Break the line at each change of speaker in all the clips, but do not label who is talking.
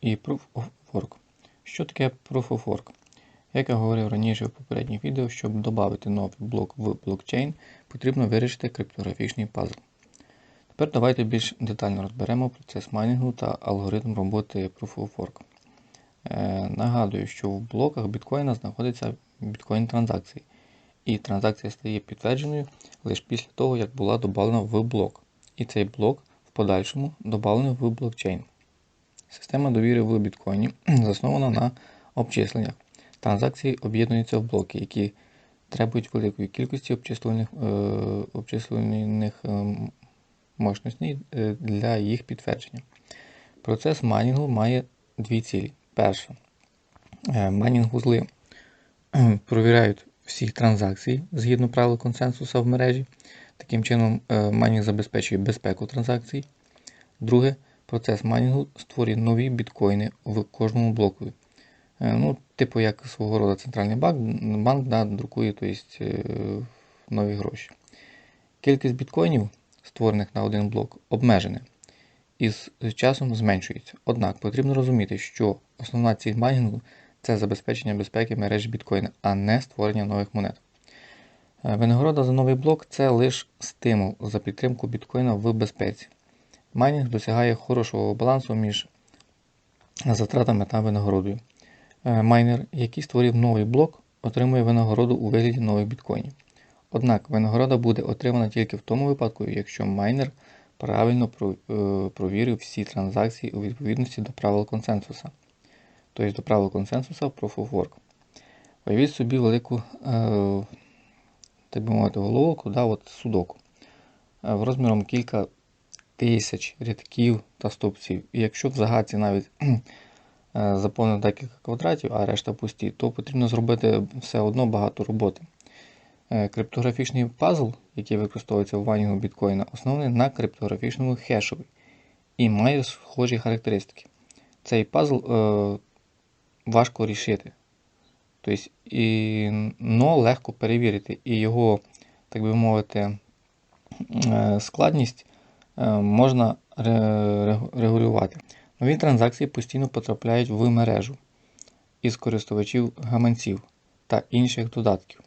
і Proof of Work. Що таке Proof of Work? Як я говорив раніше в попередніх відео, щоб додати новий блок в блокчейн, потрібно вирішити криптографічний пазл. Тепер давайте більш детально розберемо процес майнінгу та алгоритм роботи Proof of Work. Е, нагадую, що в блоках біткоїна знаходиться біткоін транзакції, і транзакція стає підтвердженою лише після того, як була додана в блок. І цей блок в подальшому додавлений в блокчейн. Система довіри в біткоїні заснована на обчисленнях. Транзакції об'єднуються в блоки, які требують великої кількості обчислених, е, обчислених е, мощностей е, для їх підтвердження. Процес майнінгу має дві цілі. Перша. Е, майнінг-вузли провіряють всі транзакції згідно правил консенсуса в мережі. Таким чином, е, майнінг забезпечує безпеку транзакцій. Друге, процес майнінгу створює нові біткоїни в кожному блоку. Е, Ну, Типу, як свого роду центральний банк банк да, друкує то е, нові гроші. Кількість біткоїнів, створених на один блок, обмежена і з часом зменшується. Однак потрібно розуміти, що основна ціль майнінгу це забезпечення безпеки мережі біткоїна, а не створення нових монет. Е, Винагорода за новий блок це лише стимул за підтримку біткоїна в безпеці. Майнінг досягає хорошого балансу між затратами та винагородою. Е, Майнер, який створив новий блок, отримує винагороду у вигляді нових біткоїнів. Однак винагорода буде отримана тільки в тому випадку, якщо майнер правильно е, провірив всі транзакції у відповідності до правил консенсуса, тобто до правил консенсуса Proof of Work. Уявіть собі велику, е, так би мовити, головоломку, да, от судоку, е, розміром кілька тисяч рядків та стовпців. І якщо в загадці навіть е, заповнено декілька квадратів, а решта пусті, то потрібно зробити все одно багато роботи. Е, Криптографічний пазл, який використовується в майнінгу біткоїна, оснований на криптографічному хешові і має схожі характеристики. Цей пазл е, важко рішити. Тобто, і, но легко перевірити, і його, так би мовити, е, складність можна регулювати. Нові транзакції постійно потрапляють в мережу із користувачів гаманців та інших додатків.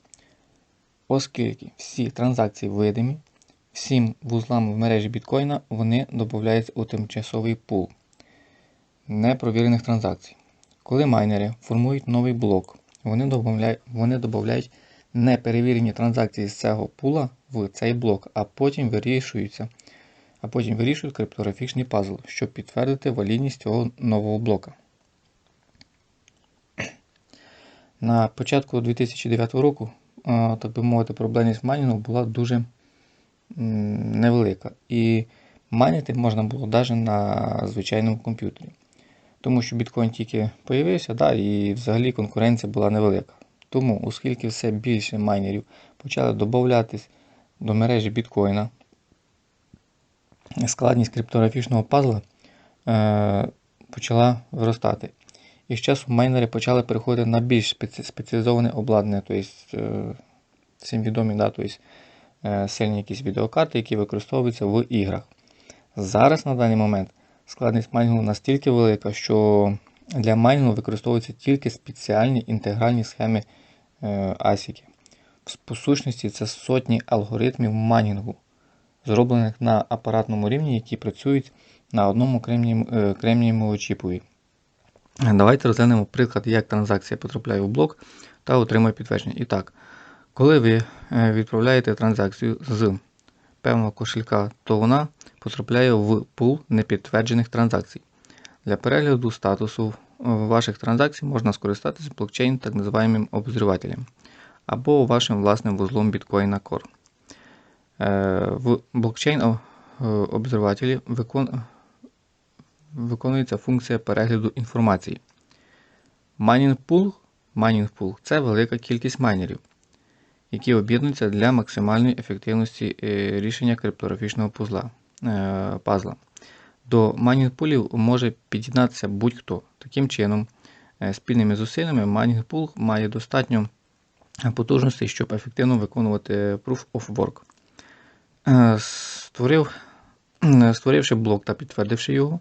Оскільки всі транзакції видимі, всім вузлам в мережі біткоїна вони додаються у тимчасовий пул непровірених транзакцій. Коли майнери формують новий блок, вони додають, вони неперевірені транзакції з цього пула в цей блок, а потім вирішуються, а потім вирішують криптографічний пазл, щоб підтвердити валідність цього нового блока. На початку 2009 року, так би мовити, проблемність майнінгу була дуже невелика. І майнити можна було навіть на звичайному комп'ютері. Тому що біткоін тільки появився, да, і взагалі конкуренція була невелика. Тому, оскільки все більше майнерів почали додатись до мережі біткоїна, складність криптографічного пазла е, почала зростати. І з часом майнери почали переходити на більш спеці- спеціалізоване обладнання, тобто е, всім відомі да, тобто, е, сильні якісь відеокарти, які використовуються в іграх. Зараз на даний момент складність майнінгу настільки велика, що для майнінгу використовуються тільки спеціальні інтегральні схеми е, ASIC. По сущності це сотні алгоритмів майнінгу, зроблених на апаратному рівні, які працюють на одному кремнієм- е, чіпові. Давайте розглянемо приклад, як транзакція потрапляє в блок та отримує підтвердження. І так, коли ви е, відправляєте транзакцію з певного кошелька, то вона потрапляє в пул непідтверджених транзакцій. Для перегляду статусу е, ваших транзакцій можна скористатися блокчейн так називаємим обозрівателем або вашим власним вузлом біткоїна Core. Е, В блокчейн е, виконується функція перегляду інформації. Майнінг пул, майнінг пул це велика кількість майнерів, які об'єднуються для максимальної ефективності е, рішення криптографічного пузла, пазла. До майнінг пулів може під'єднатися будь-хто. Таким чином, спільними зусиллями майнінг пул має достатньо потужностей, щоб ефективно виконувати Proof of Work. Е, Створив, е, створивши блок та підтвердивши його,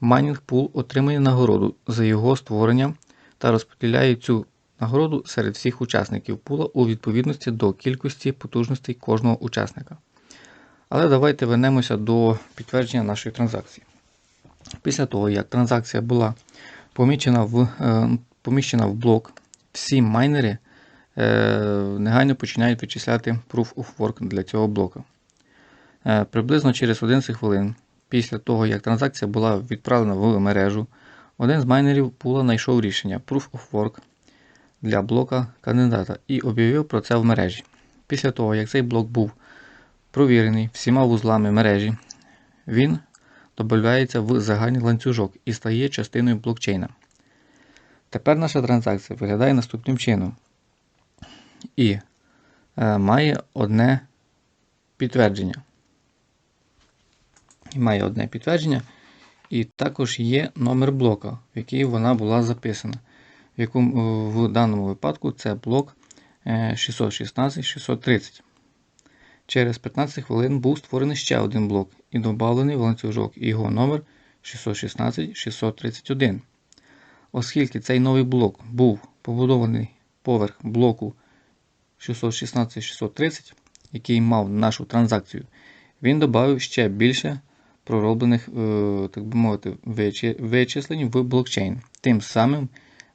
майнінг пул отримує нагороду за його створення та розподіляє цю нагороду серед всіх учасників пула у відповідності до кількості потужностей кожного учасника. Але давайте вернемося до підтвердження нашої транзакції. Після того, як транзакція була помічена в, е, поміщена в блок, всі майнери негайно починають вичисляти Proof of Work для цього блока. Е, приблизно через 11 хвилин після того, як транзакція була відправлена в мережу, один з майнерів пула знайшов рішення Proof of Work для блока кандидата і об'явив про це в мережі. Після того, як цей блок був провірений всіма вузлами мережі, він додається в загальний ланцюжок і стає частиною блокчейна. Тепер наша транзакція виглядає наступним чином і е, має одне підтвердження. Має одне підтвердження, і також є номер блока, в який вона була записана. В, якому, в даному випадку це блок е, 616-630. Через 15 хвилин був створений ще один блок і додавлений в ланцюжок його номер 616-631. Оскільки цей новий блок був побудований поверх блоку 616-630, який мав нашу транзакцію, він додав ще більше пророблених, е, так би мовити, вичислень в блокчейн. Тим самим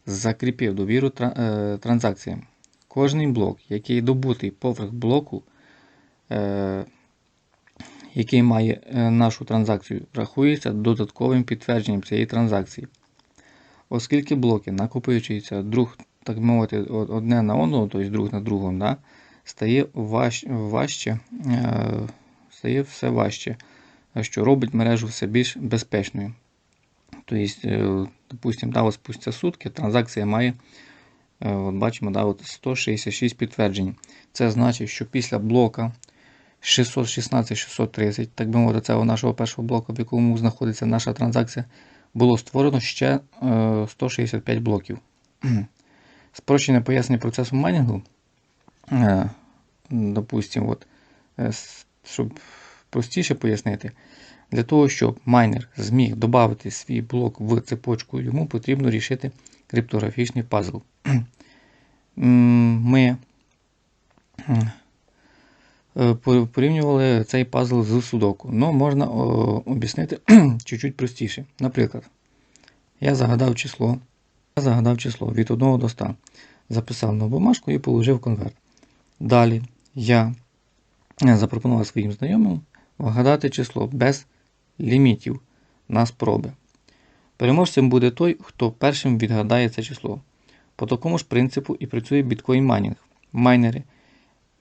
закріпив довіру е, транзакціям. Кожний блок, який добутий поверх блоку, е, який має нашу транзакцію, рахується додатковим підтвердженням цієї транзакції. Оскільки блоки накопичуються друг, так мовити, одне на одного, тобто друг на другому, да, стає важ, важче, е, стає все важче, що робить мережу все більш безпечною. Тобто, е, допустимо, да, спустя сутки транзакція має, е, от бачимо, да, от 166 підтверджень. Це значить, що після блока 616-630, так би мовити, це у нашого першого блоку, в якому знаходиться наша транзакція, було створено ще е, 165 блоків. Спрощене пояснення процесу майнінгу, е, допустимо, от, е, щоб простіше пояснити, для того, щоб майнер зміг додати свій блок в цепочку, йому потрібно рішити криптографічний пазл. Ми е, по- порівнювали цей пазл з судоку. Ну, можна об'яснити чуть-чуть простіше. Наприклад, я загадав число, я загадав число від 1 до 100, записав на бумажку і положив конверт. Далі я запропонував своїм знайомим вгадати число без лімітів на спроби. Переможцем буде той, хто першим відгадає це число. По такому ж принципу і працює біткоін майнінг. Майнери.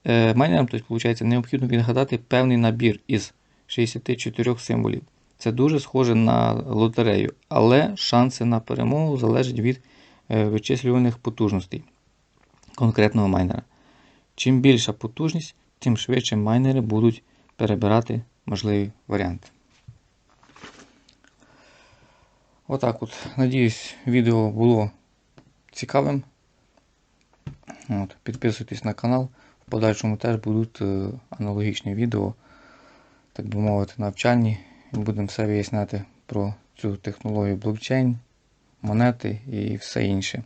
Е, майнерам тобто, виходить, необхідно відгадати певний набір із 64 символів. Це дуже схоже на лотерею, але шанси на перемогу залежать від е, вичислюваних потужностей конкретного майнера. Чим більша потужність, тим швидше майнери будуть перебирати можливі варіанти. Отак от. Надіюсь, відео було цікавим. От, підписуйтесь на канал. В подальшому теж будуть е, аналогічні відео, так би мовити, навчальні. Будемо все виясняти про цю технологію блокчейн, монети і все інше.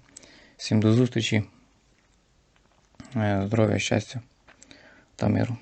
Всім до зустрічі. Е, Здоров'я, щастя та миру.